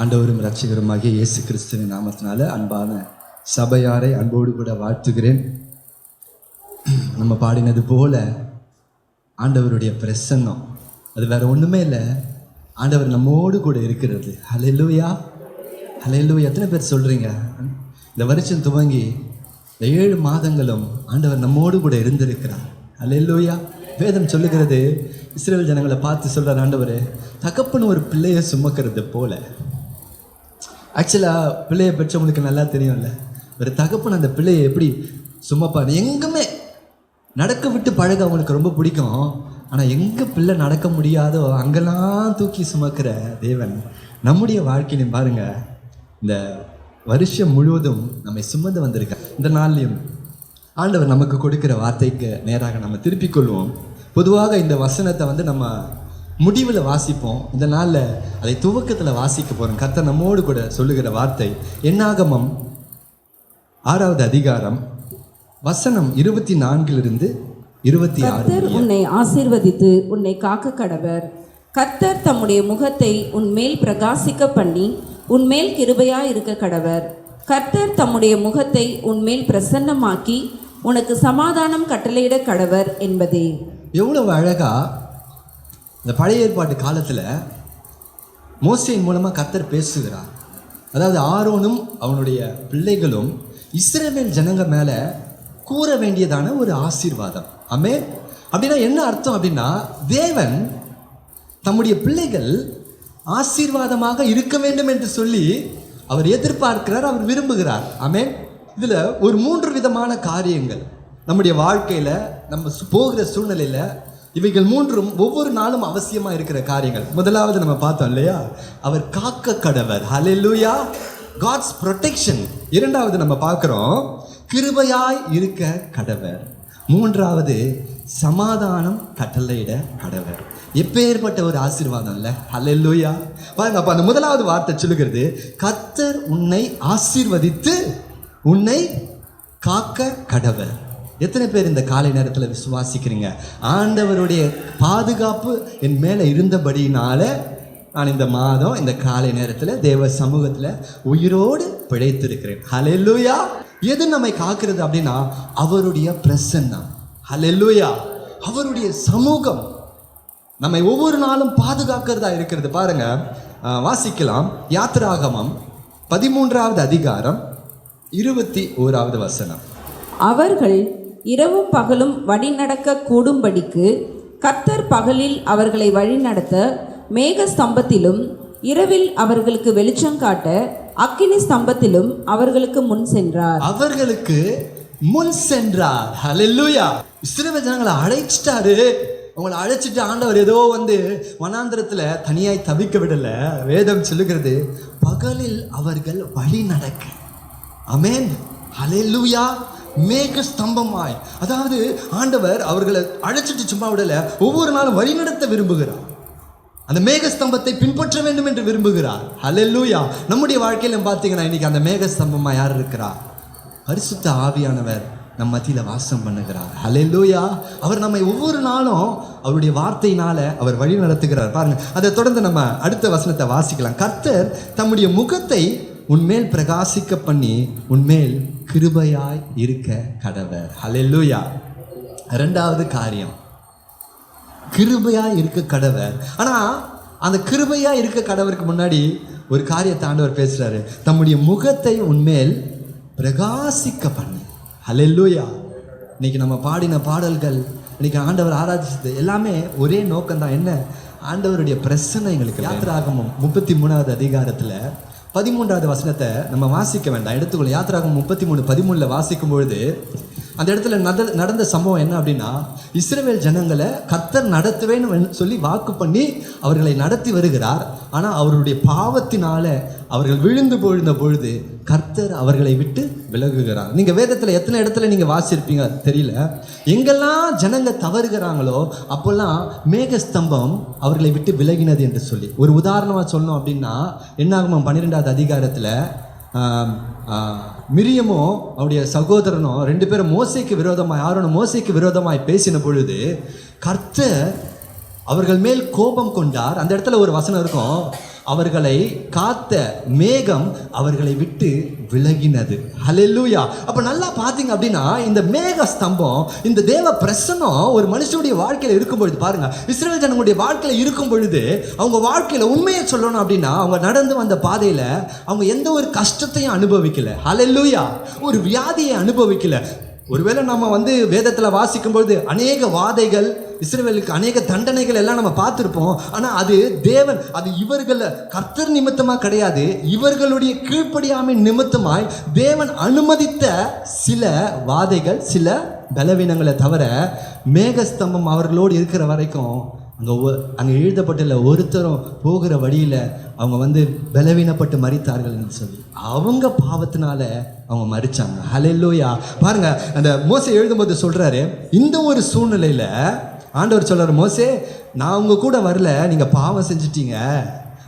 ஆண்டவரும் இரட்சகருமாகிய இயேசு கிறிஸ்துவின் நாமத்தினால அன்பான சபையாரை அன்போடு கூட வாழ்த்துகிறேன். நம்ம பாடினது போல ஆண்டவருடைய பிரசன்னம். அது வேற ஒன்றுமே இல்லை. ஆண்டவர் நம்மோடு கூட இருக்கிறது. ஹalleluya ஹalleluya எத்தனை பேர் சொல்கிறீங்க இந்த வருஷம் துவங்கி இந்த ஏழு மாதங்களும் ஆண்டவர் நம்மோடு கூட இருந்திருக்கிறார். ஹalleluya வேதம் சொல்லுகிறது இஸ்ரேல் ஜனங்களை பார்த்து சொல்கிறார் ஆண்டவர் தகப்பன் ஒரு பிள்ளையை சுமக்கிறது போல. ஆக்சுவலாக பிள்ளையை பெற்றவங்களுக்கு நல்லா தெரியும்ல. ஒரு தகப்பன் அந்த பிள்ளையை எப்படி சும்மாப்பா எங்குமே நடக்க விட்டு பழக அவங்களுக்கு ரொம்ப பிடிக்கும். ஆனால் எங்கே பிள்ளை நடக்க முடியாதோ அங்கெல்லாம் தூக்கி சுமக்கிற தேவன் நம்முடைய வாழ்க்கையிலையும் பாருங்கள் இந்த வருஷம் முழுவதும் நம்மை சுமந்து வந்திருக்க இந்த நாள்லையும் ஆண்டவர் நமக்கு கொடுக்கிற வார்த்தைக்கு நேராக நம்ம திருப்பிக் கொள்வோம். பொதுவாக இந்த வசனத்தை வந்து நம்ம முடிவில் வாசிப்போம். இந்த நாளில் அதை துவக்கத்தில் வாசிக்க போகிறோம் கர்த்தர் நம்மோடு கூட சொல்லுகிற வார்த்தை என்னாகமம்? ஆறாவது அதிகாரம் வசனம் இருபத்தி நான்கிலிருந்து இருபத்தி ஆறு உன்னை ஆசீர்வதித்து உன்னை காக்க கடவர். கர்த்தர் தம்முடைய முகத்தை உன் மேல் பிரகாசிக்க பண்ணி உன் மேல் கிருபையாய் இருக்க கடவர். கர்த்தர் தம்முடைய முகத்தை உன் மேல் பிரசன்னமாக்கி உனக்கு சமாதானம் கட்டளையிட கடவர் என்பதே. எவ்வளவு அழகா இந்த பழைய ஏற்பாட்டு காலத்தில் மோசையின் மூலமாக கத்தர் பேசுகிறார். அதாவது ஆரோனும் அவனுடைய பிள்ளைகளும் இஸ்ரவேல் ஜனங்க மேலே கூற வேண்டியதான ஒரு ஆசீர்வாதம். ஆமே அப்படின்னா என்ன அர்த்தம் அப்படின்னா தேவன் தம்முடைய பிள்ளைகள் ஆசீர்வாதமாக இருக்க வேண்டும் என்று சொல்லி அவர் எதிர்பார்க்கிறார் அவர் விரும்புகிறார். ஆமே இதில் ஒரு மூன்று விதமான காரியங்கள். நம்முடைய வாழ்க்கையில் நம்ம போகிற சூழ்நிலையில் இவைகள் மூன்றும் ஒவ்வொரு நாளும் அவசியமாக இருக்கிற காரியங்கள். முதலாவது நம்ம பார்த்தோம் இல்லையா? அவர் காக்க கடவர். ஹலெலுயா காட்ஸ் ப்ரொடெக்ஷன் இரண்டாவது நம்ம பார்க்குறோம் கிருபையாய் இருக்க கடவர். மூன்றாவது சமாதானம் கட்டளையிட கடவர். எப்பேற்பட்ட ஒரு ஆசீர்வாதம் இல்லை? ஹலெல்லுயா பாருங்க அப்போ அந்த முதலாவது வார்த்தை சொல்லுகிறது கத்தர் உன்னை ஆசீர்வதித்து உன்னை காக்க கடவர். எத்தனை பேர் இந்த காலை நேரத்தில் விசுவாசிக்கிறீங்க? ஆண்டவருடைய பாதுகாப்பு என் மேலே இருந்தபடினால நான் இந்த மாதம் இந்த காலை நேரத்தில் தேவ சமூகத்தில் உயிரோடு பிழைத்திருக்கிறேன். ஹலெல்லுயா எது நம்மை காக்கிறது அப்படின்னா அவருடைய பிரசன்னம். ஹalleluya அவருடைய சமூகம். நம்மை ஒவ்வொரு நாளும் பாதுகாக்கிறதா இருக்கிறது. பாருங்க வாசிக்கலாம். யாத்திராகமம் பதிமூன்றாவது அதிகாரம் இருபத்தி ஓராவது வசனம். அவர்கள் இரவும் பகலும் வழிநடக்க கூடும்படிக்கு கர்த்தர் பகலில் அவர்களை வழிநடத்த மேக ஸ்தம்பத்திலும் இரவில் அவர்களுக்கு வெளிச்சம் காட்ட அக்கினி ஸ்தம்பத்திலும் அவர்களுக்கு முன் சென்றார். அவர்களுக்கு முன் சென்றார். ஹalleluya இஸ்ரவேல் ஜனங்களை அழைச்சிட்டாரு. அவங்களை அழைச்சிட்டு ஆண்டவர் ஏதோ வந்து வனாந்திரத்தில் தனியாய் தவிக்க விடல. வேதம் சொல்லுகிறது பகலில் அவர்கள் வழி நடக்க அமேன் ஹalleluya மேக ஸ்தம்பமாய் அதாவது ஆண்டவர் அவர்களை அழைச்சிட்டு சும்மா விடல ஒவ்வொரு நாளும் வழிநடத்த விரும்புகிறார். அந்த மேகஸ்தம்பத்தை பின்பற்ற வேண்டும் என்று விரும்புகிறார். ஹalleluya நம்முடைய வாழ்க்கையில பார்த்தீங்கன்னா இன்னைக்கு அந்த மேகஸ்தம்பமாக யார் இருக்கிறார்? பரிசுத்த ஆவியானவர் நம் மத்தியில் வாசம் பண்ணுகிறார். ஹலெல்லூயா அவர் நம்மை ஒவ்வொரு நாளும் அவருடைய வார்த்தையினால அவர் வழி நடத்துகிறார். பாருங்க அதை தொடர்ந்து நம்ம அடுத்த வசனத்தை வாசிக்கலாம். கர்த்தர் தம்முடைய முகத்தை உன்மேல் பிரகாசிக்க பண்ணி உன்மேல் கிருபையாய் இருக்க கடவர். ஹலெல்லூயா ரெண்டாவது காரியம். கிருபையாக இருக்க கடவர். ஆனால் அந்த கிருபையாக இருக்க கடவருக்கு முன்னாடி ஒரு காரியத்தை ஆண்டவர் பேசுகிறாரு தம்முடைய முகத்தை உன்மேல் பிரகாசிக்க பண்ணி. ஹalleluya இன்னைக்கு நம்ம பாடின பாடல்கள் இன்றைக்கி ஆண்டவர் ஆராதிச்சது எல்லாமே ஒரே நோக்கம்தான். என்ன? ஆண்டவருடைய பிரச்சனை எங்களுக்கு. யாத்திராகமும் முப்பத்தி மூணாவது அதிகாரத்தில் பதிமூன்றாவது வசனத்தை நம்ம வாசிக்க வேண்டாம். எடுத்துக்கொள்ள யாத்திராகும் முப்பத்தி மூணு பதிமூணில் வாசிக்கும் பொழுது அந்த இடத்துல நட நடந்த சம்பவம் என்ன அப்படின்னா இஸ்ரவேல் ஜனங்களை கர்த்தர் நடத்துவேன்னு சொல்லி வாக்கு பண்ணி அவர்களை நடத்தி வருகிறார். ஆனால் அவருடைய பாவத்தினால அவர்கள் விழுந்து போழுந்த பொழுது கர்த்தர் அவர்களை விட்டு விலகுகிறார். நீங்கள் வேதத்தில் எத்தனை இடத்துல நீங்கள் வாசிருப்பீங்க தெரியல. எங்கெல்லாம் ஜனங்க தவறுகிறாங்களோ அப்போல்லாம் மேகஸ்தம்பம் அவர்களை விட்டு விலகினது என்று சொல்லி. ஒரு உதாரணமாக சொன்னோம் அப்படின்னா என்னாகுமா பன்னிரெண்டாவது அதிகாரத்தில் மிரியமோ மிரியமும் அவருடைய சகோதரனும் ரெண்டு பேரும் மோசைக்கு விரோதமாய் ஆரோனும் மோசைக்கு விரோதமாய் பேசின பொழுது கர்த்தர் அவர்கள் மேல் கோபம் கொண்டார். அந்த இடத்துல ஒரு வசனம் இருக்கும். அவர்களை காத்த மேகம் அவர்களை விட்டு விலகினது. ஹலெல்லூயா அப்போ நல்லா பார்த்தீங்க அப்படின்னா இந்த மேக ஸ்தம்பம் இந்த தேவ பிரசன்னம் ஒரு மனுஷனுடைய வாழ்க்கையில் இருக்கும் பொழுது பாருங்க. இஸ்ரேல் ஜனங்களுடைய வாழ்க்கையில் இருக்கும் பொழுது அவங்க வாழ்க்கையில் உண்மையை சொல்லணும் அப்படின்னா அவங்க நடந்து வந்த பாதையில் அவங்க எந்த ஒரு கஷ்டத்தையும் அனுபவிக்கல. ஹலெல்லூயா ஒரு வியாதியை அனுபவிக்கல. ஒருவேளை நம்ம வந்து வேதத்தில் வாசிக்கும்பொழுது அநேக வாதைகள் இஸ்ரேலுக்கு அநேக தண்டனைகள் எல்லாம் நம்ம பார்த்துருப்போம். ஆனால் அது தேவன் அது இவர்களை கர்த்தர் நிமித்தமாக கிடையாது. இவர்களுடைய கீழ்ப்படியாமை நிமித்தமாய் தேவன் அனுமதித்த சில வாதைகள் சில பலவீனங்களை தவிர மேகஸ்தம்பம் அவர்களோடு இருக்கிற வரைக்கும் அங்கே அங்கே எழுதப்பட்டுள்ள ஒருத்தரும் போகிற வழியில் அவங்க வந்து பலவீனப்பட்டு மறித்தார்கள்னு சொல்லி. அவங்க பாவத்தினால அவங்க மறிச்சாங்க ஹலெல்லோயா பாருங்க அந்த மோசை எழுதும்போது சொல்கிறாரு இந்த ஒரு சூழ்நிலையில் ஆண்டவர் சொல்கிறார் மோசே நான் உங்கள் கூட வரல நீங்கள் பாவம் செஞ்சிட்டீங்க.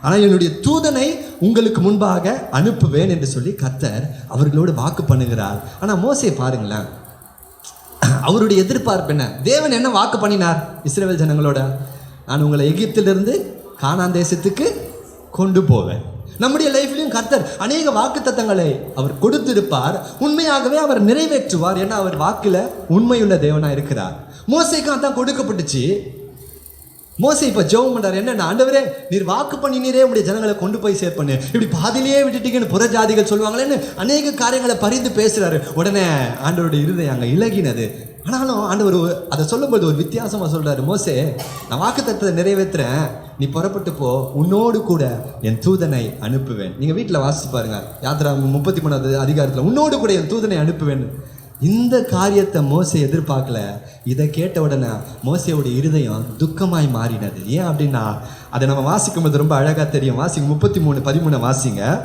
ஆனால் என்னுடைய தூதனை உங்களுக்கு முன்பாக அனுப்புவேன் என்று சொல்லி கத்தர் அவர்களோடு வாக்கு பண்ணுகிறார். ஆனால் மோசே பாருங்களேன் அவருடைய எதிர்பார்ப்பு என்ன? தேவன் என்ன வாக்கு பண்ணினார் இஸ்ரேல் ஜனங்களோட? நான் உங்களை எகிப்திலிருந்து காணான் தேசத்துக்கு கொண்டு போவேன். நம்முடைய லைஃப்லையும் கர்த்தர் அநேக வாக்கு அவர் கொடுத்திருப்பார். உண்மையாகவே அவர் நிறைவேற்றுவார் ஏன்னா அவர் வாக்கில் உண்மையுள்ள தேவனாக இருக்கிறார். மோசைக்கும் அதான் கொடுக்கப்பட்டுச்சு. மோசை இப்போ ஜெபம் பண்ணார் என்ன ஆண்டவரே நீர் வாக்கு பண்ணினீரே உடைய ஜனங்களை கொண்டு போய் சேர்ப்பண்ணு இப்படி பாதிலேயே விட்டுட்டீங்கன்னு புற ஜாதிகள் சொல்லுவாங்களேன்னு அநேக காரியங்களை பறிந்து பேசுகிறாரு உடனே ஆண்டவருடைய இருதயம் அங்கே இலகினது. ஆனாலும் ஆண்டவர் ஒரு- அதை சொல்லும்போது ஒரு வித்தியாசமாக சொல்கிறார் மோசே நான் வாக்குத்தத்தை நிறைவேற்றுறேன். நீ புறப்பட்டு போ. உன்னோடு கூட என் தூதனை அனுப்புவேன். நீங்கள் வீட்டில் வாசித்து பாருங்க. யாத்திரா முப்பத்தி மூணாவது அதிகாரத்தில் உன்னோடு கூட என் தூதனை அனுப்புவேன். இந்த காரியத்தை மோசை எதிர்பார்க்கல. இதை கேட்ட உடனே மோசையோட இருதயம் துக்கமாய் மாறினது. ஏன் அப்படின்னா அதை நம்ம வாசிக்கும் போது ரொம்ப அழகாக தெரியும். வாசிங்க முப்பத்தி மூணு பதிமூணு வாசிங்க.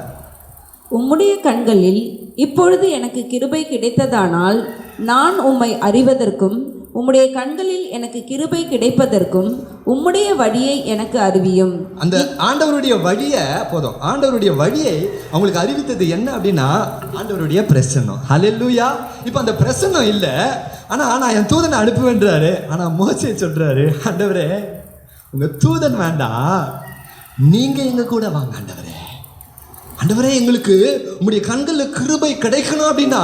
உம்முடைய கண்களில் இப்பொழுது எனக்கு கிருபை கிடைத்ததானால் நான் உம்மை அறிவதற்கும் உம்முடைய கண்களில் எனக்கு கிருபை கிடைப்பதற்கும் உம்முடைய வழியை எனக்கு அறிவியும். அந்த ஆண்டவருடைய வழியை போதும். ஆண்டவருடைய வழியை அவங்களுக்கு அறிவித்தது என்ன அப்படின்னா ஆண்டவருடைய பிரசன்னம். ஹலெல்லூயா இப்போ அந்த பிரசன்னம் இல்லை. ஆனால் நான் என் தூதனை அனுப்புவேன்றாரு. ஆனால் மோசே சொல்றாரு ஆண்டவரே உங்க தூதன் வேண்டாம். நீங்க எங்க கூட வாங்க ஆண்டவரே. ஆண்டவரே எங்களுக்கு உங்களுடைய கண்களில் கிருபை கிடைக்கணும் அப்படின்னா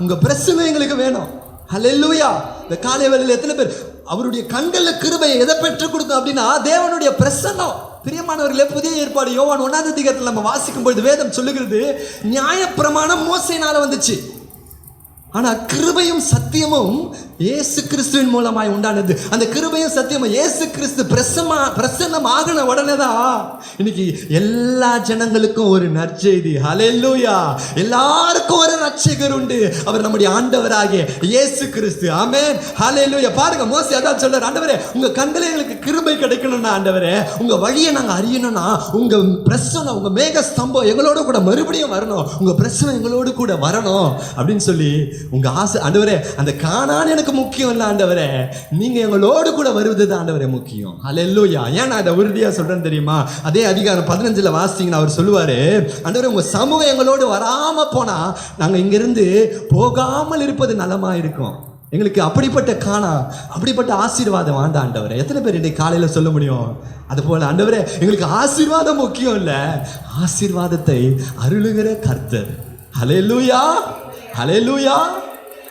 உங்கள் பிரசனை எங்களுக்கு வேணும். ஹalleluya இந்த காலை வேலையில் எத்தனை பேர் அவருடைய கண்களில் கிருபை எதை பெற்றுக் கொடுக்கும் அப்படின்னா தேவனுடைய பிரசன்னம். பிரியமானவர்களே புதிய ஏற்பாடு யோவான் ஒன்றாவது அதிகாரத்தில் நம்ம வாசிக்கும் பொழுது வேதம் சொல்லுகிறது நியாயப்பிரமாணம் மோசையினால் வந்துச்சு. ஆனால் கிருபையும் சத்தியமும் இயேசு கிறிஸ்துவின் மூலமாய் உண்டானது. அந்த கிருபையும் சத்தியமும் இயேசு கிறிஸ்து பிரசமா பிரசன்னம் ஆகின உடனே தான் இன்னைக்கு எல்லா ஜனங்களுக்கும் ஒரு நற்செய்தி. ஹலெல்லூயா எல்லாருக்கும் ஒரு ரட்சகர் உண்டு. அவர் நம்முடைய ஆண்டவராகிய இயேசு கிறிஸ்து ஆமென் ஹலெல்லூயா பாருங்க மோசி அதான் சொல்றார். ஆண்டவரே உங்க கண்களே எங்களுக்கு கிருபை கிடைக்கணும்னா ஆண்டவரே உங்க வழியை நாங்க அறியணும்னா உங்க பிரசனம் உங்க மேக ஸ்தம்பம் எங்களோட கூட மறுபடியும் வரணும். உங்க பிரசனம் எங்களோடு கூட வரணும் அப்படின்னு சொல்லி உங்க ஆசை ஆண்டவரே அந்த காணான்னு எனக்கு முக்கியம் இல்லை ஆண்டவரே. நீங்க எங்களோடு கூட வருவது தான் ஆண்டவரே முக்கியம். அல்லேலூயா ஏன் நான் அதை உறுதியா சொல்கிறேன் தெரியுமா? அதே அதிகாரம் பதினஞ்சில் வாசித்தீங்கன்னா அவர் சொல்லுவாரு ஆண்டவரே உங்க சமூகம் எங்களோடு வராமல் போனால் நாங்கள் இங்கிருந்து போகாமல் இருப்பது நலமா இருக்கும். எங்களுக்கு அப்படிப்பட்ட காணா அப்படிப்பட்ட ஆசீர்வாதம் ஆண்ட ஆண்டவரே. எத்தனை பேர் இன்னைக்கு காலையில் சொல்ல முடியும்? அது போல ஆண்டவரே எங்களுக்கு ஆசீர்வாதம் முக்கியம் இல்லை. ஆசீர்வாதத்தை அருளுகிற கர்த்தர். அலை லூயா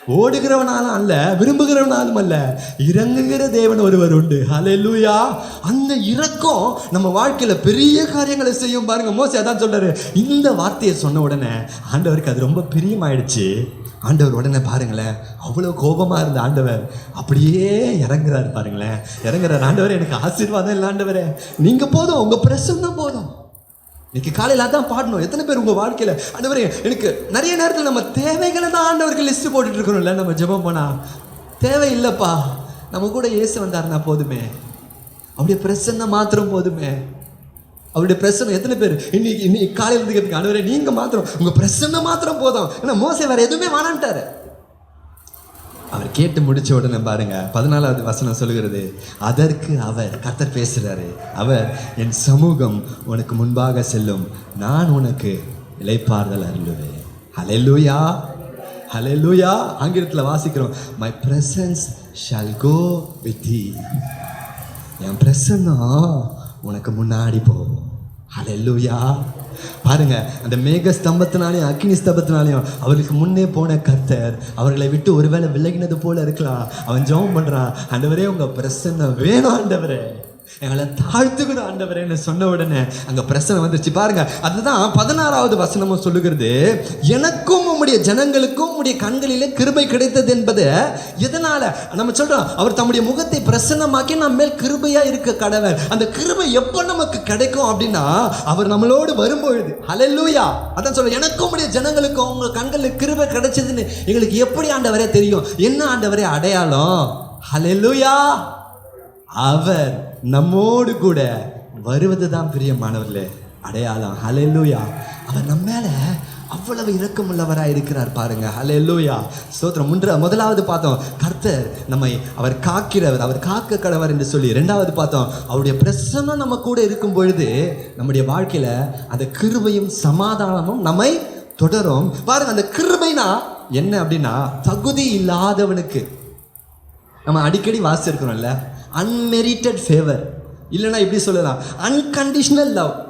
ஓடுகிறவனாலும் அல்ல விரும்புகிறவனாலும் அல்ல. இறங்குகிற தேவன் ஒருவர் உண்டு. ஹalleluya அந்த இறக்கம் நம்ம வாழ்க்கையில் பெரிய காரியங்களை செய்யும் பாருங்க. மோசி அதான் சொல்றாரு. இந்த வார்த்தையை சொன்ன உடனே ஆண்டவருக்கு அது ரொம்ப பிரியமாயிடுச்சு. ஆண்டவர் உடனே பாருங்களேன் அவ்வளோ கோபமாக இருந்த ஆண்டவர் அப்படியே இறங்குறாரு பாருங்களேன். இறங்குறாரு. ஆண்டவர் எனக்கு ஆசீர்வாதம் இல்லை ஆண்டவரே. நீங்கள் போதும் உங்கள் பிரசன்னம் போதும். இன்னைக்கு காலையில் அதான் பாடணும். எத்தனை பேர் உங்கள் வாழ்க்கையில்? ஆண்டவரே எனக்கு நிறைய நேரத்தில் நம்ம தேவைகளை தான் ஆண்டவருக்கு லிஸ்ட்டு போட்டுட்டு இருக்கணும்ல. நம்ம ஜெபம் போனால் தேவை இல்லைப்பா. நம்ம கூட இயேசு வந்தார்னா போதுமே. அப்படியே பிரசன்னம் மாத்திரம் போதுமே. அவருடைய பிரசனம் எத்தனை பேர்? இன்னைக்கு இன்னைக்கு காலையில் இருந்து கேட்பீங்க ஆண்டவரே நீங்கள் மாத்திரம். உங்கள் பிரசன்னம் மாத்திரம் போதும். ஏன்னா மோசை வேறு எதுவுமே வேணான்ட்டாரு. அவர் கேட்டு முடிச்ச உடனே பாருங்க பதினாலாவது வசனம் சொல்லுகிறது அதற்கு அவர் கர்த்தர் பேசுகிறாரு அவர் என் சமூகம் உனக்கு முன்பாக செல்லும். நான் உனக்கு இலைப்பாறுதல் அருளுவேன். ஹலெல்லூயா ஹலெல்லூயா ஆங்கிலத்தில் வாசிக்கிறோம் my presence shall go with என் பிரசன்னம் உனக்கு முன்னாடி போகும். ஹலெல்லூயா பாருங்க அந்த மேக ஸ்தம்பத்தினாலையும் அக்னி ஸ்தம்பத்தினாலையும் அவருக்கு முன்னே போன கர்த்தர் அவர்களை விட்டு ஒருவேளை விலகினது போல இருக்கலாம். அவன் ஜெபம் பண்றான். ஆண்டவரே உங்க பிரசன்ன வேணும் ஆண்டவரே. எங்களை தாழ்த்துக்கணும் ஆண்டவரேன்னு சொன்ன உடனே அங்க பிரசனை வந்துருச்சு. பாருங்க அதுதான் பதினாறாவது வசனமும் சொல்லுகிறது. எனக்கும் உம்முடைய ஜனங்களுக்கும் உம்முடைய கண்களிலே கிருபை கிடைத்தது என்பது எதனால? நம்ம சொல்றோம் அவர் தம்முடைய முகத்தை பிரசன்னமாக்கி நம்ம மேல் கிருபையா இருக்க கடவர். அந்த கிருபை எப்போ நமக்கு கிடைக்கும் அப்படின்னா அவர் நம்மளோடு வரும்பொழுது. ஹalleluya அதான் சொல்றேன் எனக்கும் உடைய ஜனங்களுக்கும் உங்க கண்களில் கிருபை கிடைச்சதுன்னு எங்களுக்கு எப்படி ஆண்டவரே தெரியும்? என்ன ஆண்டவரே அடையாளம்? ஹalleluya அவர் நம்மோடு கூட வருவது தான் பிரியமானவர்களே அடையாளம். ஹலெல்லூயா அவர் நம்ம மேல அவ்வளவு இரக்கமுள்ளவராக இருக்கிறார் பாருங்க. ஹalleluya. ஸ்தோத்திரம். முன்ற முதலாவது பார்த்தோம். கர்த்தர் நம்மை அவர் காக்கிறவர் அவர் காக்க கடவர் என்று சொல்லி ரெண்டாவது பார்த்தோம். அவருடைய பிரசன்னம் நம்ம கூட இருக்கும் பொழுது நம்முடைய வாழ்க்கையில் அந்த கிருபையும் சமாதானமும் நம்மை தொடரும். பாருங்க அந்த கிருபைனா என்ன அப்படின்னா தகுதி இல்லாதவனுக்கு. நம்ம அடிக்கடி வாசிச்சிருக்கிறோம்ல. அன்மெரிட்டட் ஃபேவர் இல்லைன்னா இப்படி சொல்லலாம்? அன்கண்டிஷ்னல் லவ்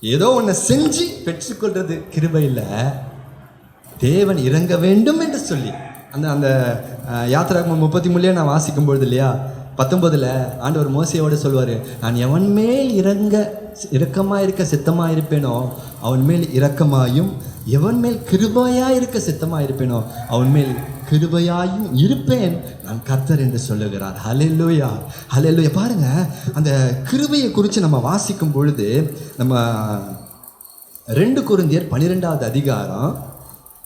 ஏதோ ஒன்றை செஞ்சு பெற்றுக்கொள்றது கிருபையில் தேவன் இறங்க வேண்டும் என்று சொல்லி. அந்த அந்த யாத்திராக்கு முப்பத்தி மூலியம் நான் வாசிக்கும் பொழுது இல்லையா? பத்தொன்பதுல ஆண்டவர் மோசையோடு சொல்வார் நான் எவன் மேல் இறங்க இரக்கமாக இருக்க சித்தமாக இருப்பேனோ அவன் மேல் இரக்கமாயும் எவன் மேல் கிருபையாக இருக்க சித்தமாக இருப்பேனோ அவன் மேல் கிருபையாயும் இருப்பேன் நான் கர்த்தர் என்று சொல்லுகிறார். ஹalleluya. ஹalleluya. பாருங்க அந்த கிருபையை குறித்து நம்ம வாசிக்கும் பொழுது நம்ம ரெண்டு குருந்தியர் பன்னிரெண்டாவது அதிகாரம்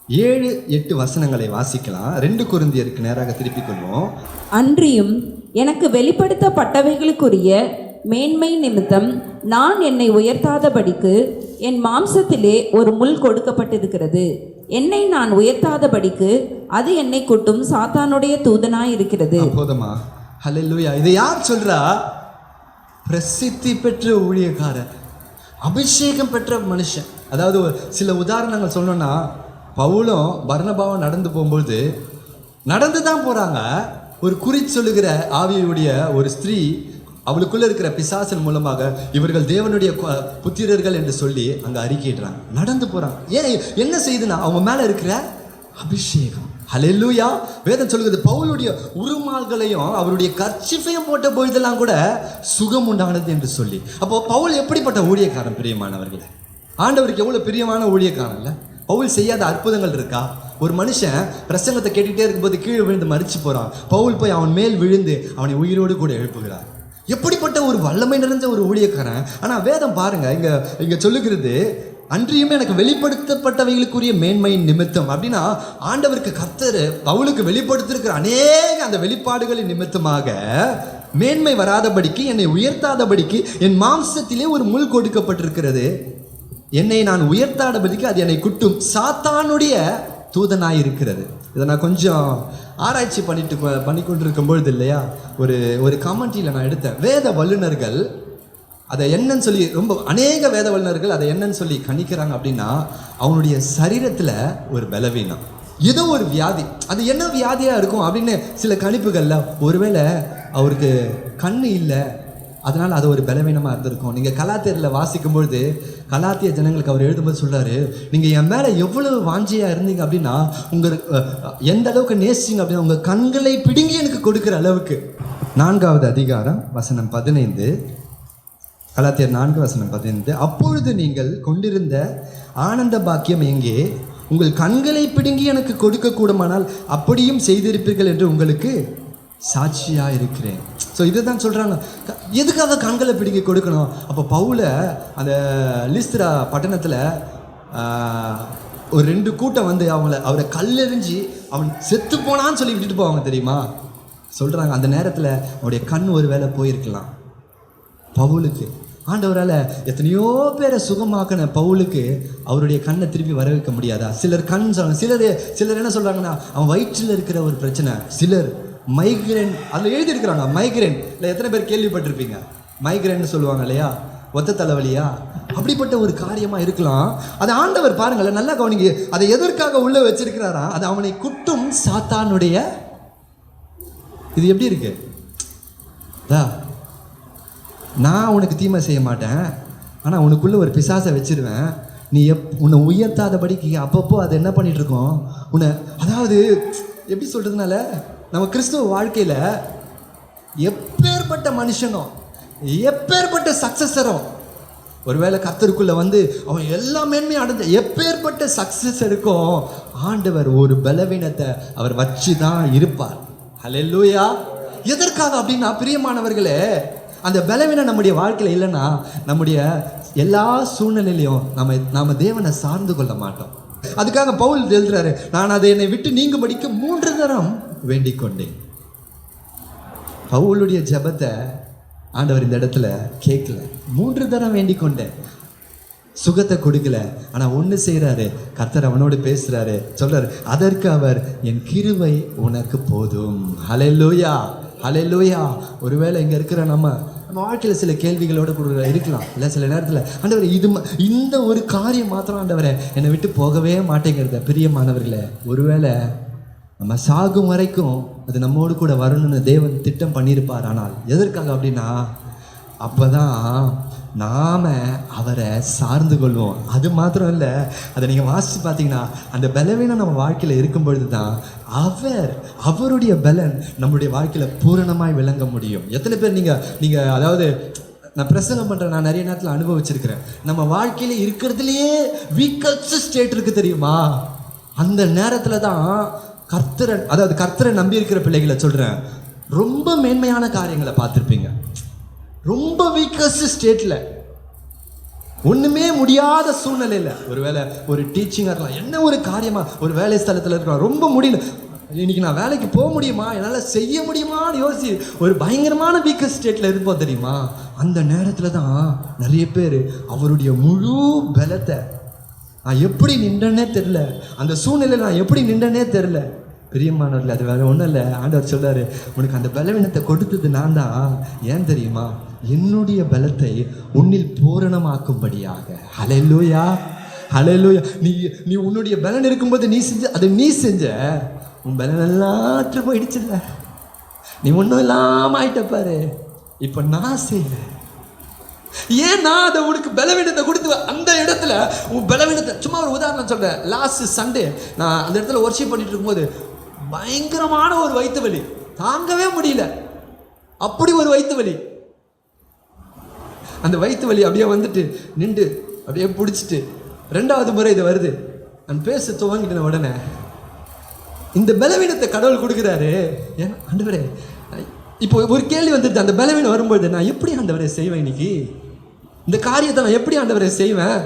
ஏழு எட்டு வசனங்களை வாசிக்கலாம். ரெண்டு குருந்தியருக்கு நேராக திருப்பிக் கொள்வோம். அன்றியும் எனக்கு வெளிப்படுத்தப்பட்டவைகளுக்குரிய மேன்மை நிமித்தம் நான் என்னை உயர்த்தாதபடிக்கு என் மாம்சத்திலே ஒரு முள் கொடுக்கப்பட்டிருக்கிறது. என்னை நான் உயர்த்தாதபடிக்கு அது என்னை குட்டும் சாத்தானுடைய தூதனாய் இருக்கிறது போதுமா ஹalleluya. இதை யார் சொல்றா? பிரசித்தி பெற்ற ஊழியக்காரர். அபிஷேகம் பெற்ற மனுஷன். அதாவது சில உதாரணங்கள் சொல்லணும்னா பவுலும் பர்ணபாவும் நடந்து போகும்போது நடந்து தான் போகிறாங்க ஒரு குறி சொல்லுகிற ஆவியுடைய ஒரு ஸ்திரீ அவளுக்குள்ளே இருக்கிற பிசாசன் மூலமாக இவர்கள் தேவனுடைய கு- புத்திரர்கள் என்று சொல்லி அங்கே அறிக்கையிடுறாங்க. நடந்து போகிறாங்க ஏன் என்ன செய்யுதுன்னா அவங்க மேலே இருக்கிற அபிஷேகம். ஹலெல்லூயா வேதம் சொல்லுகிறது பவுலுடைய உருமால்களையும் அவருடைய கர்ச்சிஃபையும் போட்ட பொழுதெல்லாம் கூட சுகம் உண்டானது என்று சொல்லி. அப்போ பவுல் எப்படிப்பட்ட ஊழியக்காரன் பிரியமானவர்களே? ஆண்டவருக்கு எவ்வளோ பிரியமான ஊழியக்காரன்ல பவுல் செய்யாத அற்புதங்கள் இருக்கா? ஒரு மனுஷன் பிரசங்கத்தை கேட்டுகிட்டே இருக்கும்போது கீழே விழுந்து மறிச்சு போகிறான் பவுல் போய் அவன் மேல் விழுந்து அவனை உயிரோடு கூட எழுப்புகிறார். எப்படிப்பட்ட ஒரு வல்லமை நிறைஞ்ச ஒரு ஊழியக்காரன்? ஆனால் வேதம் பாருங்கள் இங்கே இங்கே சொல்லுகிறது அன்றியுமே எனக்கு வெளிப்படுத்தப்பட்டவைகளுக்குரிய மேன்மையின் நிமித்தம். அப்படின்னா ஆண்டவருக்கு கர்த்தர் பவுலுக்கு வெளிப்படுத்திருக்கிற அநேக அந்த வெளிப்பாடுகளின் நிமித்தமாக மேன்மை வராதபடிக்கு என்னை உயர்த்தாதபடிக்கு என் மாம்சத்திலே ஒரு முள் கொடுக்கப்பட்டிருக்கிறது. என்னை நான் உயர்த்தாதபடிக்கு அது என்னை குட்டும். சாத்தானுடைய தூதனாய் இருக்கிறது. இதை நான் கொஞ்சம் ஆராய்ச்சி பண்ணிட்டு பண்ணி கொண்டிருக்கும் பொழுது இல்லையா ஒரு ஒரு காமெண்ட்டியில் நான் எடுத்தேன். வேத வல்லுனர்கள் அதை என்னன்னு சொல்லி ரொம்ப அநேக வேத வல்லுனர்கள் அதை என்னன்னு சொல்லி கணிக்கிறாங்க அப்படின்னா அவனுடைய சரீரத்தில் ஒரு பலவீனம். ஏதோ ஒரு வியாதி. அது என்ன வியாதியாக இருக்கும் அப்படின்னு சில கணிப்புகளில் ஒருவேளை அவருக்கு கண் இல்லை அதனால் அது ஒரு பலவீனமாக இருந்திருக்கும். நீங்கள் கலாத்தேரில் வாசிக்கும் பொழுது கலாத்திய ஜனங்களுக்கு அவர் எழுதும்போது சொல்கிறாரு நீங்கள் என் மேலே எவ்வளவு வாஞ்சியாக இருந்தீங்க அப்படின்னா உங்கள் எந்த அளவுக்கு நேசிங்க அப்படின்னா உங்கள் கண்களை பிடுங்கி எனக்கு கொடுக்குற அளவுக்கு. நான்காவது அதிகாரம் வசனம் பதினைந்து. கலாத்தியர் நான்கு வசனம் பதினைந்து. அப்பொழுது நீங்கள் கொண்டிருந்த ஆனந்த பாக்கியம் எங்கே? உங்கள் கண்களை பிடுங்கி எனக்கு கொடுக்க கூடுமானால் அப்படியும் செய்திருப்பீர்கள் என்று உங்களுக்கு சாட்சியாக இருக்கிறேன் ஸோ இதை தான் க- எதுக்காக கண்களை பிடிக்க கொடுக்கணும்? அப்போ பவுல அந்த லிஸ்திரா பட்டணத்தில் ஒரு ரெண்டு கூட்டம் வந்து அவங்கள அவரை கல்லெறிஞ்சு அவன் செத்து போனான்னு சொல்லி விட்டுட்டு போவாங்க தெரியுமா? சொல்கிறாங்க அந்த நேரத்தில் அவனுடைய கண் ஒரு வேளை போயிருக்கலாம். பவுலுக்கு. ஆண்டவரால் எத்தனையோ பேரை சுகமாக்கின பவுலுக்கு அவருடைய கண்ணை திருப்பி வர வைக்க முடியாதா? சிலர் கண் சொல்லணும் சிலர் சிலர் என்ன சொல்கிறாங்கன்னா அவன் வயிற்றில் இருக்கிற ஒரு பிரச்சனை. சிலர். மைக்ரேன் அதில் எழுதியிருக்கிறாங்க மைக்ரேன் இல்லை எத்தனை பேர் கேள்விப்பட்டிருப்பீங்க? மைக்ரேன்னு சொல்லுவாங்க இல்லையா? ஒத்த தலைவலியா? அப்படிப்பட்ட ஒரு காரியமாக இருக்கலாம். அதை ஆண்டவர் பாருங்களேன் நல்லா கவனிங்க. அதை எதற்காக உள்ளே வச்சிருக்கிறாரா? அது அவனை குட்டும் சாத்தானுடைய இது எப்படி இருக்கு? நான் உனக்கு தீமை செய்ய மாட்டேன். ஆனால் உனக்குள்ளே ஒரு பிசாசை வச்சிருவேன். நீ எப் உன்னை உயர்த்தாதபடிக்கு அப்பப்போ அது என்ன பண்ணிகிட்ருக்கோம் உன்னை அதாவது எப்படி சொல்கிறதுனால நம்ம கிறிஸ்துவ வாழ்க்கையில் எப்பேற்பட்ட மனுஷனும் எப்பேற்பட்ட சக்சஸரோ ஒருவேளை கத்தருக்குள்ளே வந்து அவன் எல்லா மேன்மையும் அடைஞ்ச எப்பேற்பட்ட சக்சஸ் இருக்கும் ஆண்டவர் ஒரு பலவீனத்தை அவர் வச்சு தான் இருப்பார். ஹலெல்லூயா எதற்காக அப்படின்னா பிரியமானவர்களே அந்த பலவீனம் நம்முடைய வாழ்க்கையில் இல்லைன்னா நம்முடைய எல்லா சூழ்நிலையிலையும் நம்ம நாம தேவனை சார்ந்து கொள்ள மாட்டோம். அதுக்காக பவுல் எழுதுறாரு நான் அதை என்னை விட்டு நீங்க படிக்க மூன்று தரம் வேண்டிக் கொண்டேன் பவுலுடைய ஜெபத்தை ஆண்டவர் இந்த இடத்துல கேட்கல. மூன்று தரம் வேண்டிக் கொண்டேன் சுகத்தை கொடுக்கல. ஆனால் ஒன்று செய்கிறாரு கர்த்தர் அவனோடு பேசுகிறாரு சொல்கிறார் அதற்கு அவர் என் கிருவை உனக்கு போதும். ஹalleluya ஹalleluya. ஒருவேளை இங்கே இருக்கிற நம்ம நம்ம வாழ்க்கையில் சில கேள்விகளோடு கூட இருக்கலாம். இல்லை சில நேரத்தில் ஆண்டவர் இது இந்த ஒரு காரியம் மாத்திரம் ஆண்டவரை என்னை விட்டு போகவே மாட்டேங்கிறத பிரியமானவர்களே ஒருவேளை நம்ம சாகும் வரைக்கும் அது நம்மோடு கூட வரணும்னு தேவன் திட்டம் பண்ணியிருப்பார். ஆனால் எதற்காக அப்படின்னா அப்போ தான் நாம் அவரை சார்ந்து கொள்வோம். அது மாத்திரம் இல்லை அதை நீங்கள் வாசித்து பார்த்தீங்கன்னா அந்த பலவீனம் நம்ம வாழ்க்கையில் இருக்கும் பொழுது தான் அவர் அவருடைய பலன் நம்முடைய வாழ்க்கையில் பூரணமாய் விளங்க முடியும். எத்தனை பேர் நீங்கள் நீங்கள் அதாவது நான் பிரசங்கம் பண்ணுறேன் நான் நிறைய நேரத்தில் அனுபவிச்சிருக்கிறேன். நம்ம வாழ்க்கையில் இருக்கிறதுலையே வீக்கஸ்ட் ஸ்டேட் இருக்குது தெரியுமா? அந்த நேரத்தில் தான் கர்த்தரை அதாவது கர்த்தரை நம்பி இருக்கிற பிள்ளைகளை சொல்கிறேன் ரொம்ப மேன்மையான காரியங்களை பார்த்துருப்பீங்க. ரொம்ப வீக்கஸ்ட் ஸ்டேட்டில் ஒன்றுமே முடியாத சூழ்நிலையில். ஒருவேளை ஒரு டீச்சிங்காக இருக்கலாம். என்ன ஒரு காரியமாக ஒரு வேலை ஸ்தலத்தில் இருக்கலாம் ரொம்ப முடியல. இன்றைக்கி நான் வேலைக்கு போக முடியுமா? என்னால் செய்ய முடியுமான்னு யோசி. ஒரு பயங்கரமான வீக்கஸ்ட் ஸ்டேட்டில் இருப்போம் தெரியுமா? அந்த நேரத்தில் தான் நிறைய பேர் அவருடைய முழு பலத்தை நான் எப்படி நின்றனே தெரில அந்த சூழ்நிலையில் நான் எப்படி நின்றனே தெரில பிரியமானவர்கள் அது வேறு ஒன்றும் இல்லை. ஆண்டவர் சொல்கிறார் உனக்கு அந்த பலவீனத்தை கொடுத்தது நான் தான் ஏன் தெரியுமா? என்னுடைய பலத்தை உன்னில் பூரணமாக்கும்படியாக. அலையிலூயா அலையிலூயா நீ நீ உன்னுடைய பலன் இருக்கும்போது நீ செஞ்ச அதை நீ செஞ்ச உன் பலன் எல்லாம் போயிடுச்சுல்ல. நீ ஒன்றும் இல்லாமல் ஆயிட்ட பாரு. இப்போ நான் செய்வேன். ஏன் நான் அதை உனக்கு பலவீனத்தை கொடுத்து அந்த இடத்துல உன் பலவீனத்தை சும்மா ஒரு உதாரணம் சொல்கிறேன் லாஸ்ட் சண்டே நான் அந்த இடத்துல ஒர்ஷிப் பண்ணிட்டு இருக்கும்போது பயங்கரமான ஒரு வயிற்று வலி. தாங்கவே முடியல. அப்படி ஒரு வயிற்று வலி. அந்த வயிற்று வலி அப்படியே வந்துட்டு நின்று அப்படியே பிடிச்சிட்டு ரெண்டாவது முறை இது வருது. நான் பேச துவங்கிட்டேன் உடனே இந்த பலவீனத்தை கடவுள் கொடுக்குறாரு. ஏன் ஆண்டவரே இப்போ ஒரு கேள்வி வந்துடுது அந்த பலவீனம் வரும்போது நான் எப்படி ஆண்டவரை செய்வேன் இன்னைக்கு? இந்த காரியத்தை நான் எப்படி ஆண்டவரை செய்வேன்?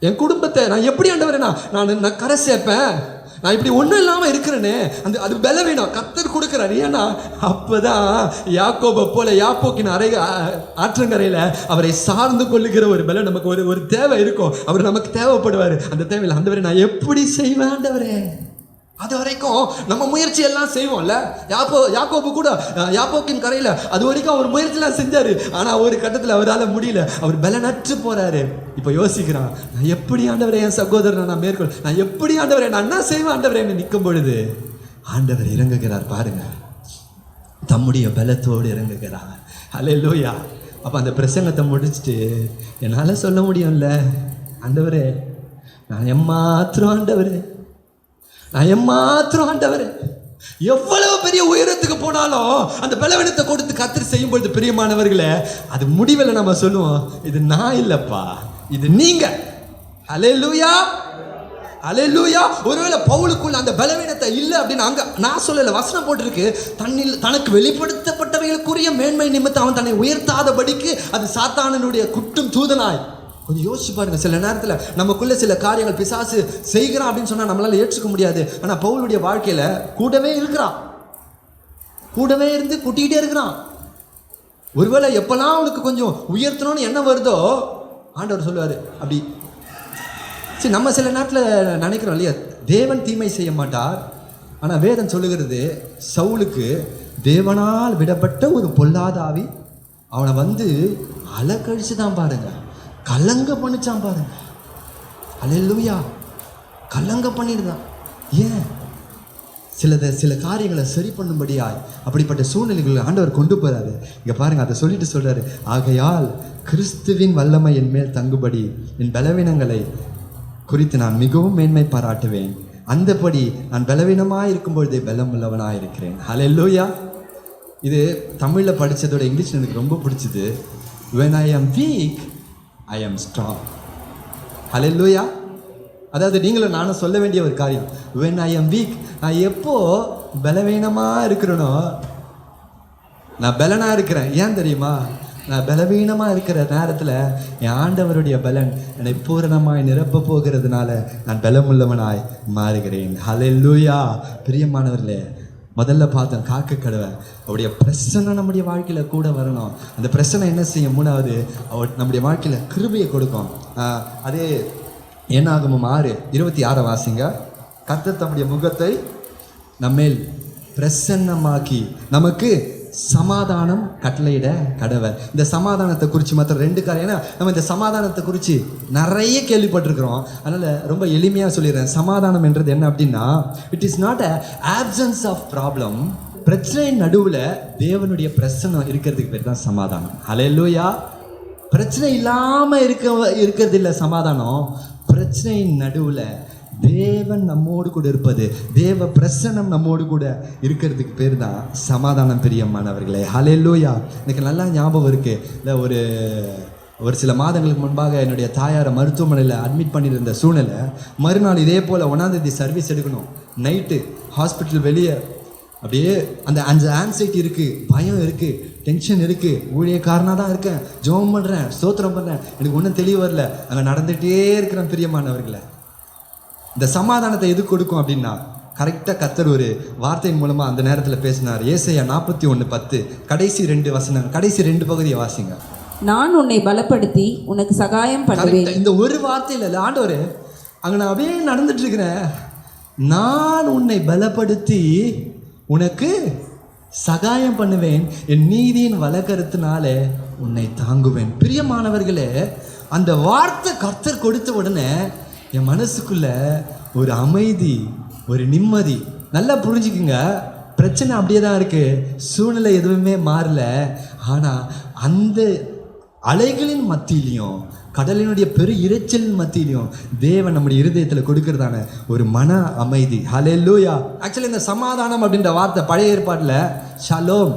என் குடும்பத்தை நான் எப்படி ஆண்டவரை நான் நான் நான் கரை சேர்ப்பேன்? நான் இப்படி ஒன்றும் இல்லாமல் இருக்கிறேனே. அந்த அது பலவீனம் கத்தர் கொடுக்குறாரு. ஏன்னா அப்பதான் யாக்கோபை போல யாப்போக்கின் அறை ஆற்றங்கரையில் அவரை சார்ந்து கொள்ளுகிற ஒரு பலம் நமக்கு ஒரு ஒரு தேவை இருக்கும். அவர் நமக்கு தேவைப்படுவார். அந்த தேவையில் அந்தவரை நான் எப்படி செய்வேன் ஆண்டவரே? அது வரைக்கும் நம்ம முயற்சி எல்லாம் செய்வோம்ல. யாப்போ யாக்கோப்பு கூட யாப்போக்கின் கரையில் அது வரைக்கும் அவர் முயற்சிலாம் செஞ்சார். ஆனால் ஒரு கட்டத்தில் அவரால் முடியல. அவர் பலனற்று போகிறாரு இப்போ யோசிக்கிறான் நான் எப்படி ஆண்டவரே என் சகோதரனை நான் மேற்கொள் நான் எப்படி ஆண்டவரே நான் என்ன செய்வேன் ஆண்டவரை? நிற்கும் பொழுது ஆண்டவர் இறங்குகிறார் பாருங்க. தம்முடைய பலத்தோடு இறங்குகிறார். லோயா அப்போ அந்த பிரசங்கத்தை முடிச்சுட்டு என்னால் சொல்ல முடியும்ல? ஆண்டவரே நான் எம்மாத்திரம் ஆண்டவரே நான் எம்மாத்திரம் ஆண்டவரே. எவ்வளவு பெரிய உயரத்துக்கு போனாலும் அந்த பலவீனத்தை கொடுத்து கத்திரி செய்யும் பொழுது பிரியமானவர்களே அது முடிவில் நம்ம சொல்லுவோம் இது நான் இல்லைப்பா இது நீங்க. ஹalleluya. அலையிலூயா ஒருவேளை பவுலுக்குள்ள அந்த பலவீனத்தை இல்லை அப்படின்னு அங்கே நான் சொல்லலை வசனம் போட்டிருக்கு. தன்னில் தனக்கு வெளிப்படுத்தப்பட்டவைகளுக்குரிய மேன்மை நிமித்தம் அவன் தன்னை உயர்த்தாதபடிக்கு அது சாத்தானனுடைய குட்டும் தூதனாய். கொஞ்சம் யோசிச்சு பாருங்க. சில நேரத்தில் நமக்குள்ளே சில காரியங்கள் பிசாசு செய்கிறான் அப்படின்னு சொன்னால் நம்மளால் ஏற்றுக்க முடியாது. ஆனால் பவுலுடைய வாழ்க்கையில் கூடவே இருக்கிறான் கூடவே இருந்து கூட்டிகிட்டே இருக்கிறான். ஒருவேளை எப்போல்லாம் அவனுக்கு கொஞ்சம் உயர்த்தணும்னு என்ன வருதோ ஆண்டவர் சொல்லுவார் அப்படி. சரி நம்ம சில நேரத்தில் நினைக்கிறோம் இல்லையா தேவன் தீமை செய்ய மாட்டார். ஆனால் வேதன் சொல்லுகிறது சவுலுக்கு தேவனால் விடப்பட்ட ஒரு பொல்லாதாவி அவனை வந்து அலக்கழிச்சு தான் பாருங்கள் கலங்க பண்ணிச்சான் பாருங்க அல்லேலூயா கலங்க பண்ணிடுதான் ஏன்? சிலத சில காரியங்களை சரி பண்ணும்படியாய் அப்படிப்பட்ட சூழ்நிலைகளை ஆண்டவர் கொண்டு போகிறாரு இங்கே பாருங்க அதை சொல்லிட்டு சொல்கிறாரு ஆகையால் கிறிஸ்துவின் வல்லமை என் மேல் தங்குபடி என் பலவீனங்களை குறித்து நான் மிகவும் மேன்மை பாராட்டுவேன். அந்தபடி நான் பலவீனமாக இருக்கும்பொழுதே பலம் உள்ளவனாக இருக்கிறேன். ஹalleluya இது தமிழில் படித்ததோட இங்கிலீஷ் எனக்கு ரொம்ப பிடிச்சது. வென் ஐ ஆம் வீக் ஐ am strong. லூயா அதாவது நீங்களும் நானும் சொல்ல வேண்டிய ஒரு காரியம். வென் ஐ எம் வீக் நான் எப்போ பலவீனமாக இருக்கிறனோ நான் பலனாக இருக்கிறேன். ஏன் தெரியுமா? நான் பலவீனமாக இருக்கிற நேரத்தில் என் ஆண்டவருடைய பலன் என்னை பூரணமாய் நிரப்ப போகிறதுனால நான் பலமுள்ளவனாய் மாறுகிறேன். ஹalleluya பிரியமானவர்களே முதல்ல பார்த்தோம் காக்க கடவை அவருடைய பிரச்சனை நம்முடைய வாழ்க்கையில் கூட வரணும். அந்த பிரச்சனை என்ன செய்யும்? மூணாவது அவ நம்முடைய வாழ்க்கையில் கிருபையை கொடுக்கும். அதே என்னாகமும் ஆறு இருபத்தி ஆறை வாசிங்க. கத்த தம்முடைய முகத்தை நம்மேல் பிரசன்னமாக்கி நமக்கு சமாதானம் கட்டளையிட கடவை இந்த சமாதானத்தை குறித்து மற்ற ரெண்டு காரியம். ஏன்னா நம்ம இந்த சமாதானத்தை குறித்து நிறைய கேள்விப்பட்டிருக்கிறோம். அதனால் ரொம்ப எளிமையாக சொல்லிடுறேன். சமாதானம் என்றது என்ன அப்படின்னா it is not a absence of problem பிரச்சனையின் நடுவில் தேவனுடைய பிரச்சனை இருக்கிறதுக்கு பேர் தான் சமாதானம். ஹalleluya பிரச்சனை இல்லாமல் இருக்க இருக்கிறது இல்லை சமாதானம். பிரச்சனையின் நடுவில் தேவன் நம்மோடு கூட இருப்பது தேவ பிரசன்னம் நம்மோடு கூட இருக்கிறதுக்கு பேர் தான் சமாதானம் பிரியம்மானவர்களே ஹலெல்லூயா எனக்கு நல்லா ஞாபகம் இருக்குது இல்லை ஒரு ஒரு சில மாதங்களுக்கு முன்பாக என்னுடைய தாயாரை மருத்துவமனையில் அட்மிட் பண்ணியிருந்த சூழ்நிலை மறுநாள் இதே போல் ஒன்றாந்தேதி சர்வீஸ் எடுக்கணும். நைட்டு ஹாஸ்பிட்டல் வெளியே அப்படியே அந்த அந்த ஆன்சைட்டி இருக்குது பயம் இருக்குது டென்ஷன் இருக்குது ஊழியக்காரனாக தான் இருக்கேன் ஜெபம் பண்ணுறேன் ஸ்தோத்திரம் பண்ணுறேன் எனக்கு ஒன்றும் தெளிவு வரல. அங்கே நடந்துகிட்டே இருக்கிறேன் பிரியமானவர்களை. இந்த சமாதானத்தை எது கொடுக்கும் அப்படின்னா கரெக்டாக கத்தர் ஒரு வார்த்தையின் மூலமாக அந்த நேரத்தில் பேசினார். ஏசையா நாற்பத்தி ஒன்று பத்து கடைசி ரெண்டு வசனம் கடைசி ரெண்டு பகுதியை வாசிங்க. நான் உன்னை பலப்படுத்தி உனக்கு சகாயம் பண்ணுவேன். இந்த ஒரு வார்த்தையில் இல்லை ஆண்டவர் அங்கே நான் அப்படியே நடந்துட்டு இருக்கிறேன் நான் உன்னை பலப்படுத்தி உனக்கு சகாயம் பண்ணுவேன். என் நீதியின் வழக்கருத்தினால உன்னை தாங்குவேன். பிரியமானவர்களே அந்த வார்த்தை கர்த்தர் கொடுத்த உடனே என் மனசுக்குள்ள ஒரு அமைதி ஒரு நிம்மதி. நல்லா புரிஞ்சுக்குங்க. பிரச்சனை அப்படியே தான் இருக்குது சூழ்நிலை எதுவுமே மாறல. ஆனால் அந்த அலைகளின் மத்தியிலையும் கடலினுடைய பெரு இறைச்சலின் மத்தியிலையும் தேவன் நம்முடைய இருதயத்தில் கொடுக்கறதான ஒரு மன அமைதி. ஹalleluya ஆக்சுவலி இந்த சமாதானம் அப்படின்ற வார்த்தை பழைய ஏற்பாட்டில் ஷலோம்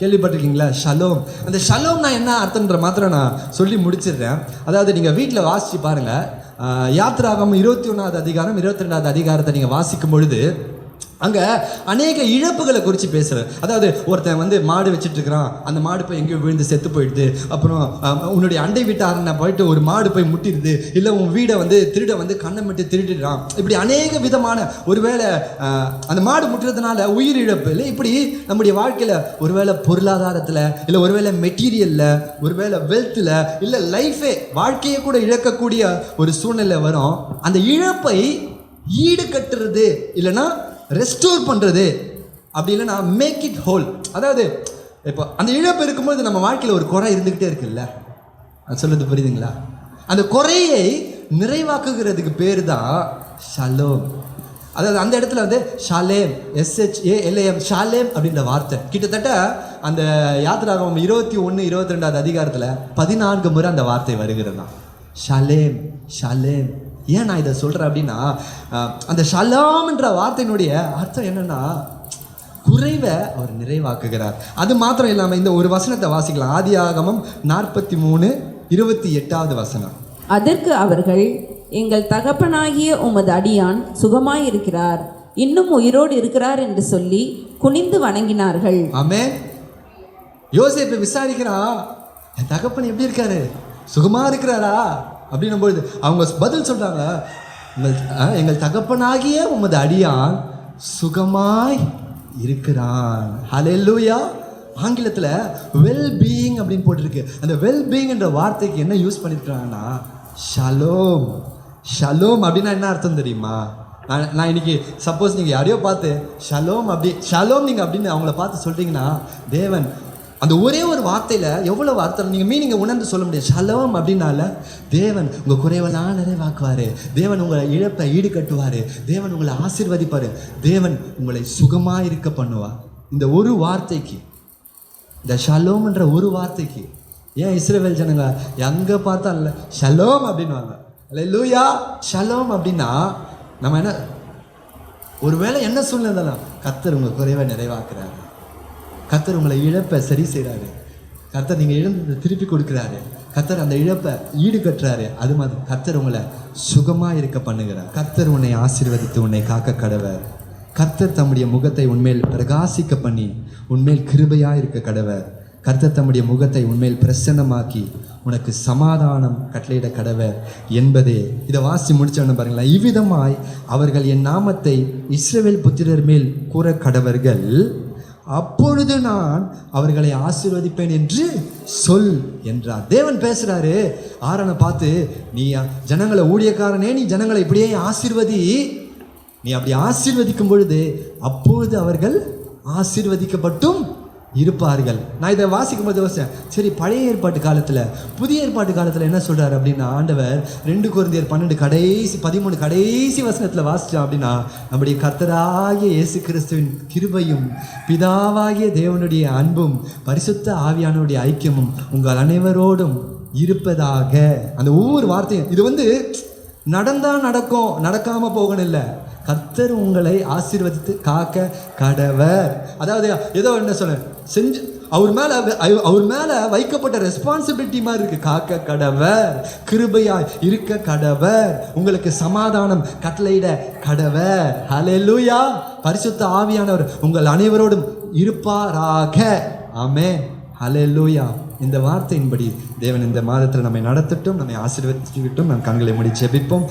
கேள்விப்பட்டிருக்கீங்களா? ஷலோம் அந்த ஷலோம்னா என்ன அர்த்தன்ற மாத்திரம் நான் சொல்லி முடிச்சிடுறேன். அதாவது நீங்கள் வீட்டில் வாசித்து பாருங்கள் யாத்திராகம் இருபத்தி ஒன்றாவது அதிகாரம் இருபத்தி ரெண்டாவது அதிகாரத்தை நீங்கள் வாசிக்கும் பொழுது அங்கே அநேக இழப்புகளை குறித்து பேசுகிறேன் அதாவது ஒருத்தன் வந்து மாடு வச்சுட்டு இருக்கிறான் அந்த மாடு போய் எங்கேயோ விழுந்து செத்து போயிடுது. அப்புறம் உன்னுடைய அண்டை வீட்டாரனை போயிட்டு ஒரு மாடு போய் முட்டிடுது. இல்லை உன் வீடை வந்து திருட வந்து கண்ணை மட்டும் திருடிடுறான். இப்படி அநேக விதமான ஒருவேளை அந்த மாடு முட்டுறதுனால உயிர் இழப்பு. இல்லை இப்படி நம்முடைய வாழ்க்கையில் ஒருவேளை பொருளாதாரத்தில் இல்லை ஒருவேளை மெட்டீரியலில் ஒருவேளை வெல்த்தில் இல்லை லைஃபே வாழ்க்கையை கூட இழக்கக்கூடிய ஒரு சூழ்நிலை வரும். அந்த இழப்பை ஈடு கட்டுறது இல்லைன்னா ரெஸ்டோர் பண்ணுறது அப்படி இல்லைன்னா மேக் இட் ஹோல் அதாவது இப்போ அந்த இழப்பு இருக்கும்போது நம்ம வாழ்க்கையில் ஒரு குறை இருந்துக்கிட்டே இருக்குல்ல? அது சொல்றது புரியுதுங்களா? அந்த குறையை நிறைவாக்குகிறதுக்கு பேர் தான் ஷலோம். அதாவது அந்த இடத்துல வந்து Shalem S H A L E M Shalem அப்படின்ற வார்த்தை. கிட்டத்தட்ட அந்த யாத்திராகம் இருபத்தி ஒன்று இருபத்தி ரெண்டாவது அதிகாரத்தில் பதினான்கு முறை அந்த வார்த்தை வருகிறது தான் ஷாலேம் ஷாலேம். ஏன் நான் இதை சொல்கிறேன் அப்படின்னா அந்த ஷலாம்ன்ற வார்த்தையினுடைய அர்த்தம் என்னன்னா குறைவை அவர் நிறைவாக்குகிறார். அது மாத்திரம் இல்லாமல் இந்த ஒரு வசனத்தை வாசிக்கலாம். ஆதி ஆகமம் நாற்பத்தி மூணு இருபத்தி எட்டாவது வசனம். அதற்கு அவர்கள் எங்கள் தகப்பனாகிய உமது அடியான் சுகமாயிருக்கிறார். இன்னும் உயிரோடு இருக்கிறார் என்று சொல்லி குனிந்து வணங்கினார்கள். ஆமே யோசேப்பை விசாரிக்கிறான் என் தகப்பன் எப்படி இருக்காரு? சுகமா இருக்கிறாரா? அப்படின்னும் பொழுது அவங்க பதில் சொல்கிறாங்க எங்கள் எங்கள் தகப்பனாகிய உமது அடியான் சுகமாய் இருக்கிறான். ஹலெல்லூயா ஆங்கிலத்தில் வெல் பீயிங் அப்படின்னு போட்டிருக்கு. அந்த வெல் பீயிங்ன்ற வார்த்தைக்கு என்ன யூஸ் பண்ணியிருக்கிறாங்கன்னா ஷலோம் ஷலோம் அப்படின்னா என்ன அர்த்தம் தெரியுமா? நான் நான் இன்னைக்கு சப்போஸ் நீங்கள் யாரையோ பார்த்து ஷலோம் அப்படி ஷலோம் நீங்கள் அப்படின்னு அவங்கள பார்த்து சொல்கிறீங்கன்னா தேவன் அந்த ஒரே ஒரு வார்த்தையில் எவ்வளோ வார்த்தை நீங்கள் மீனிங்கை உணர்ந்து சொல்ல முடியாது. ஷலோம் அப்படின்னால தேவன் உங்கள் குறைவெல்லாம் நிறைவாக்குவார். தேவன் உங்களை இழப்பை ஈடுகட்டுவார். தேவன் உங்களை ஆசிர்வதிப்பார். தேவன் உங்களை சுகமாக இருக்க பண்ணுவார். இந்த ஒரு வார்த்தைக்கு இந்த ஷலோம்ன்ற ஒரு வார்த்தைக்கு ஏன் இஸ்ரவேல் ஜனங்க எங்கே பார்த்தா இல்லை ஷலோம் அப்படின்வாங்க லூயா ஷலோம் அப்படின்னா நம்ம என்ன ஒருவேளை என்ன சூழ்நிலை கத்தர் உங்கள் குறைவை நிறைவாக்குறாங்க கத்தர் உங்களை இழப்பை சரி செய்கிறாரு கத்தர் நீங்கள் இழந்ததை திருப்பி கொடுக்குறாரு. கத்தர் அந்த இழப்பை ஈடு கட்டுறாரு அது மாதிரி கத்தர் உங்களை சுகமாக இருக்க பண்ணுகிறார். கத்தர் உன்னை ஆசீர்வதித்து உன்னை காக்க கடவர். கர்த்தர் தம்முடைய முகத்தை உண்மையில் பிரகாசிக்க பண்ணி உன்மேல் கிருபையாக இருக்க கடவர். கர்த்தர் தம்முடைய முகத்தை உன்மேல் பிரசன்னமாக்கி உனக்கு சமாதானம் கட்டளையிட கடவர் என்பதே. இதை வாசி முடிச்சவன பாருங்களேன். இவ்விதமாய் அவர்கள் என் நாமத்தை இஸ்ரவேல் புத்திரர் மேல் கூற கடவர்கள். அப்பொழுது நான் அவர்களை ஆசீர்வதிப்பேன் என்று சொல் என்றார். தேவன் பேசுகிறாரு ஆரனை பார்த்து நீ ஜனங்களை ஊழியக்காரனே நீ ஜனங்களை இப்படியே ஆசீர்வதி. நீ அப்படி ஆசீர்வதிக்கும் பொழுது அப்பொழுது அவர்கள் ஆசீர்வதிக்கப்பட்டும். இருப்பார்கள். நான் இதை வாசிக்கும் போது யோசிச்சேன். சரி பழைய ஏற்பாட்டு காலத்தில் புதிய ஏற்பாட்டு காலத்தில் என்ன சொல்கிறார் அப்படின்னா ஆண்டவர் ரெண்டு குழந்தையர் பன்னெண்டு கடைசி பதிமூணு கடைசி வசனத்தில் வாசித்தோம் அப்படின்னா நம்முடைய கர்த்தராகிய இயேசு கிறிஸ்துவின் கிருபையும் பிதாவாகிய தேவனுடைய அன்பும் பரிசுத்த ஆவியானுடைய ஐக்கியமும் உங்கள் அனைவரோடும் இருப்பதாக. அந்த ஒவ்வொரு வார்த்தையும் இது வந்து நடந்தால் நடக்கும் நடக்காமல் போகணும் இல்லை கத்தர் உங்களை ஆசீர்வதித்து காக்க கடவர். அதாவது ஏதோ என்ன சொல்ல செஞ்சு அவர் மேலே அவர் மேலே வைக்கப்பட்ட ரெஸ்பான்சிபிலிட்டி மாதிரி இருக்குது காக்க கடவர். கிருபையாய் இருக்க கடவர். உங்களுக்கு சமாதானம் கட்டளையிட கடவர். ஹalleluya பரிசுத்த ஆவியானவர் உங்கள் அனைவரோடும் இருப்பாராக. ஆமே ஹalleluya இந்த வார்த்தையின்படி தேவன் இந்த மாதத்தில் நம்மை நடத்தட்டும் நம்மை ஆசீர்வதிக்கட்டும் நம் கண்களை மூடி ஜெபிப்போம்.